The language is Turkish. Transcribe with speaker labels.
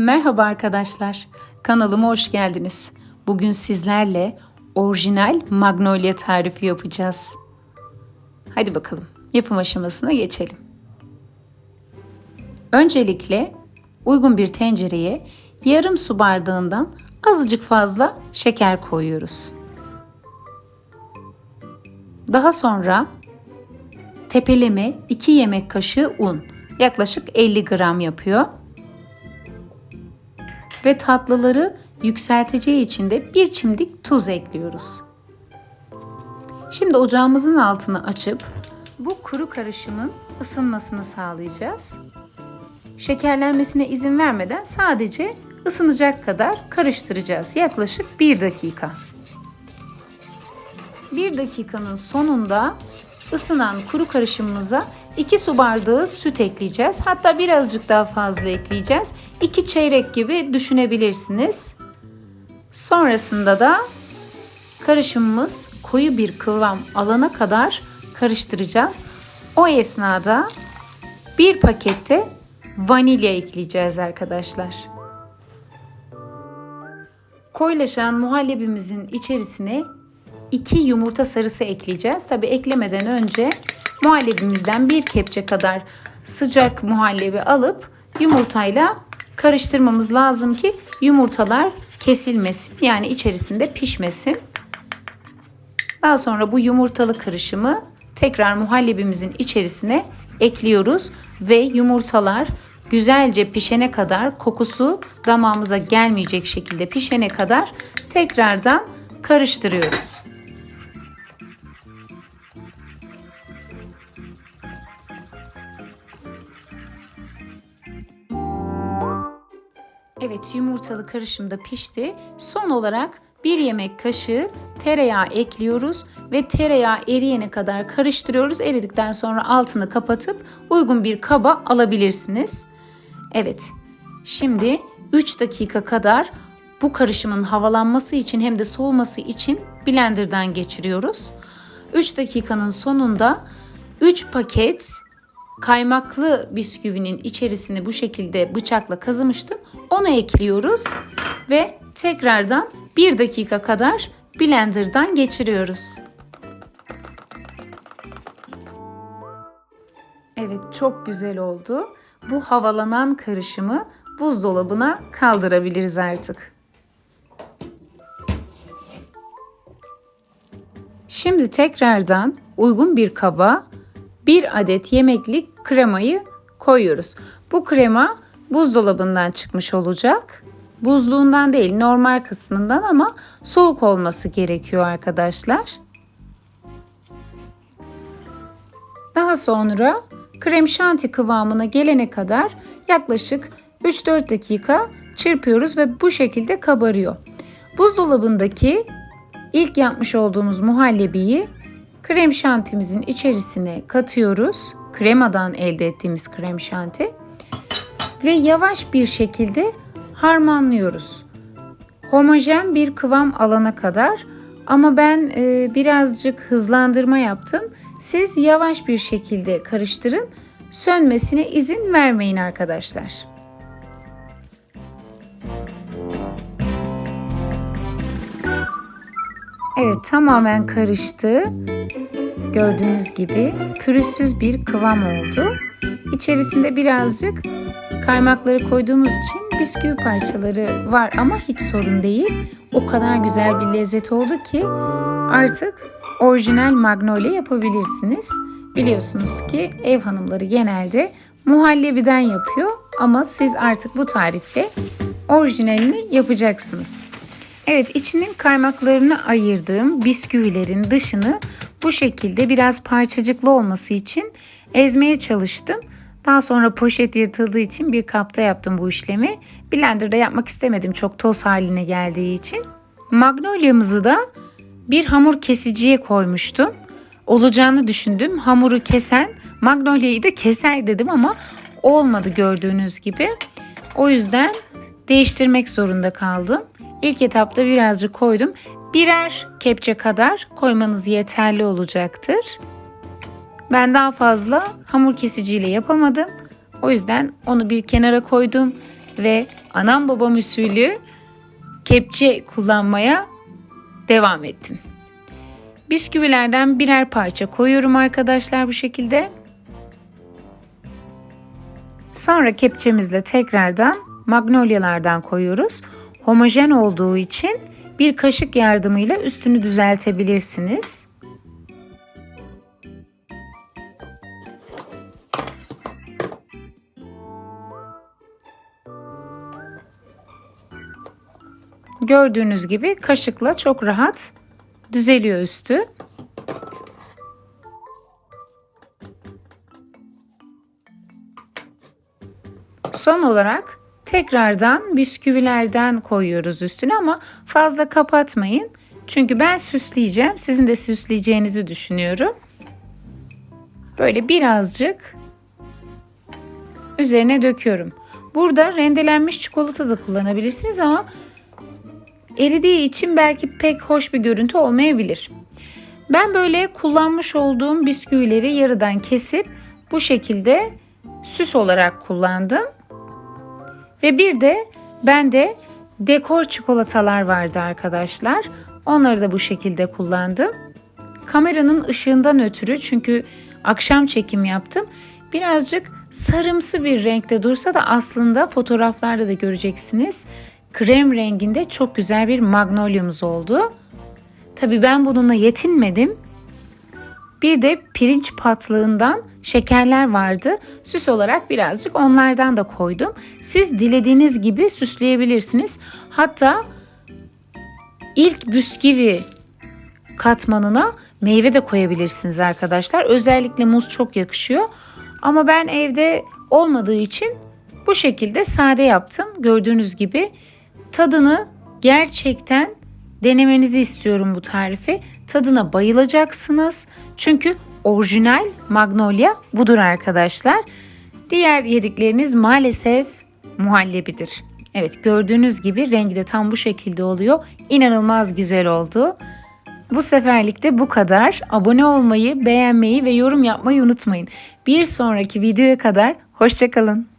Speaker 1: Merhaba arkadaşlar. Kanalıma hoş geldiniz. Bugün sizlerle orijinal magnolia tarifi yapacağız. Hadi bakalım yapım aşamasına geçelim. Öncelikle uygun bir tencereye yarım su bardağından azıcık fazla şeker koyuyoruz. Daha sonra tepeleme 2 yemek kaşığı un yaklaşık 50 gram yapıyor ve tatlıları yükselteceği için de bir çimdik tuz ekliyoruz. Şimdi ocağımızın altını açıp bu kuru karışımın ısınmasını sağlayacağız. Şekerlenmesine izin vermeden sadece ısınacak kadar karıştıracağız. Yaklaşık 1 dakika. 1 dakikanın sonunda ısınan kuru karışımımıza 2 su bardağı süt ekleyeceğiz. Hatta birazcık daha fazla ekleyeceğiz. 2 çeyrek gibi düşünebilirsiniz. Sonrasında da karışımımız koyu bir kıvam alana kadar karıştıracağız. O esnada bir pakette vanilya ekleyeceğiz arkadaşlar. Koyulaşan muhallebimizin içerisine 2 yumurta sarısı ekleyeceğiz. Tabi eklemeden önce muhallebimizden bir kepçe kadar sıcak muhallebi alıp yumurtayla karıştırmamız lazım ki yumurtalar kesilmesin. Yani içerisinde pişmesin. Daha sonra bu yumurtalı karışımı tekrar muhallebimizin içerisine ekliyoruz ve yumurtalar güzelce pişene kadar kokusu damağımıza gelmeyecek şekilde pişene kadar tekrardan karıştırıyoruz. Evet yumurtalı karışım da pişti. Son olarak bir yemek kaşığı tereyağı ekliyoruz ve tereyağı eriyene kadar karıştırıyoruz. Eridikten sonra altını kapatıp uygun bir kaba alabilirsiniz. Evet şimdi 3 dakika kadar bu karışımın havalanması için hem de soğuması için blenderdan geçiriyoruz. 3 dakikanın sonunda 3 paket kaymaklı bisküvinin içerisini bu şekilde bıçakla kazımıştım. Onu ekliyoruz ve tekrardan 1 dakika kadar blenderdan geçiriyoruz. Evet çok güzel oldu. Bu havalanan karışımı buzdolabına kaldırabiliriz artık. Şimdi tekrardan uygun bir kaba bir adet yemeklik kremayı koyuyoruz. Bu krema buzdolabından çıkmış olacak. Buzluğundan değil normal kısmından ama soğuk olması gerekiyor arkadaşlar. Daha sonra krem şanti kıvamına gelene kadar yaklaşık 3-4 dakika çırpıyoruz ve bu şekilde kabarıyor. Buzdolabındaki ilk yapmış olduğumuz muhallebiyi krem şantimizin içerisine katıyoruz. Kremadan elde ettiğimiz krem şanti. Ve yavaş bir şekilde harmanlıyoruz. Homojen bir kıvam alana kadar ama ben e, birazcık hızlandırma yaptım. Siz yavaş bir şekilde karıştırın. Sönmesine izin vermeyin arkadaşlar. Evet tamamen karıştı. Gördüğünüz gibi pürüzsüz bir kıvam oldu. İçerisinde birazcık kaymakları koyduğumuz için bisküvi parçaları var ama hiç sorun değil. O kadar güzel bir lezzet oldu ki artık orijinal magnolia yapabilirsiniz. Biliyorsunuz ki ev hanımları genelde muhallebiden yapıyor ama siz artık bu tarifle orijinalini yapacaksınız. Evet içinin kaymaklarını ayırdığım bisküvilerin dışını bu şekilde biraz parçacıklı olması için ezmeye çalıştım. Daha sonra poşet yırtıldığı için bir kapta yaptım bu işlemi. Blender'da yapmak istemedim çok toz haline geldiği için. Magnolia'mızı da bir hamur kesiciye koymuştum. Olacağını düşündüm. Hamuru kesen Magnolia'yı da keser dedim ama olmadı gördüğünüz gibi. O yüzden değiştirmek zorunda kaldım. İlk etapta birazcık koydum. Birer kepçe kadar koymanız yeterli olacaktır. Ben daha fazla hamur kesiciyle yapamadım. O yüzden onu bir kenara koydum. ve anam babam usulü kepçe kullanmaya devam ettim. Bisküvilerden birer parça koyuyorum arkadaşlar bu şekilde. Sonra kepçemizle tekrardan magnolyalardan koyuyoruz. Homojen olduğu için bir kaşık yardımıyla üstünü düzeltebilirsiniz. Gördüğünüz gibi kaşıkla çok rahat düzeliyor üstü. Son olarak tekrardan bisküvilerden koyuyoruz üstüne ama fazla kapatmayın. Çünkü ben süsleyeceğim. Sizin de süsleyeceğinizi düşünüyorum. Böyle birazcık üzerine döküyorum. Burada rendelenmiş çikolata da kullanabilirsiniz ama eridiği için belki pek hoş bir görüntü olmayabilir. Ben böyle kullanmış olduğum bisküvileri yarıdan kesip bu şekilde süs olarak kullandım. Ve bir de bende dekor çikolatalar vardı arkadaşlar. Onları da bu şekilde kullandım. Kameranın ışığından ötürü çünkü akşam çekim yaptım. Birazcık sarımsı bir renkte dursa da aslında fotoğraflarda da göreceksiniz. Krem renginde çok güzel bir magnoliumuz oldu. Tabii ben bununla yetinmedim. Bir de pirinç patlığından şekerler vardı. Süs olarak birazcık onlardan da koydum. Siz dilediğiniz gibi süsleyebilirsiniz. Hatta ilk bisküvi katmanına meyve de koyabilirsiniz arkadaşlar. Özellikle muz çok yakışıyor. Ama ben evde olmadığı için bu şekilde sade yaptım. Gördüğünüz gibi tadını gerçekten denemenizi istiyorum bu tarifi. Tadına bayılacaksınız. Çünkü orijinal magnolia budur arkadaşlar. Diğer yedikleriniz maalesef muhallebidir. Evet gördüğünüz gibi rengi de tam bu şekilde oluyor. İnanılmaz güzel oldu. Bu seferlik de bu kadar. Abone olmayı, beğenmeyi ve yorum yapmayı unutmayın. Bir sonraki videoya kadar hoşçakalın.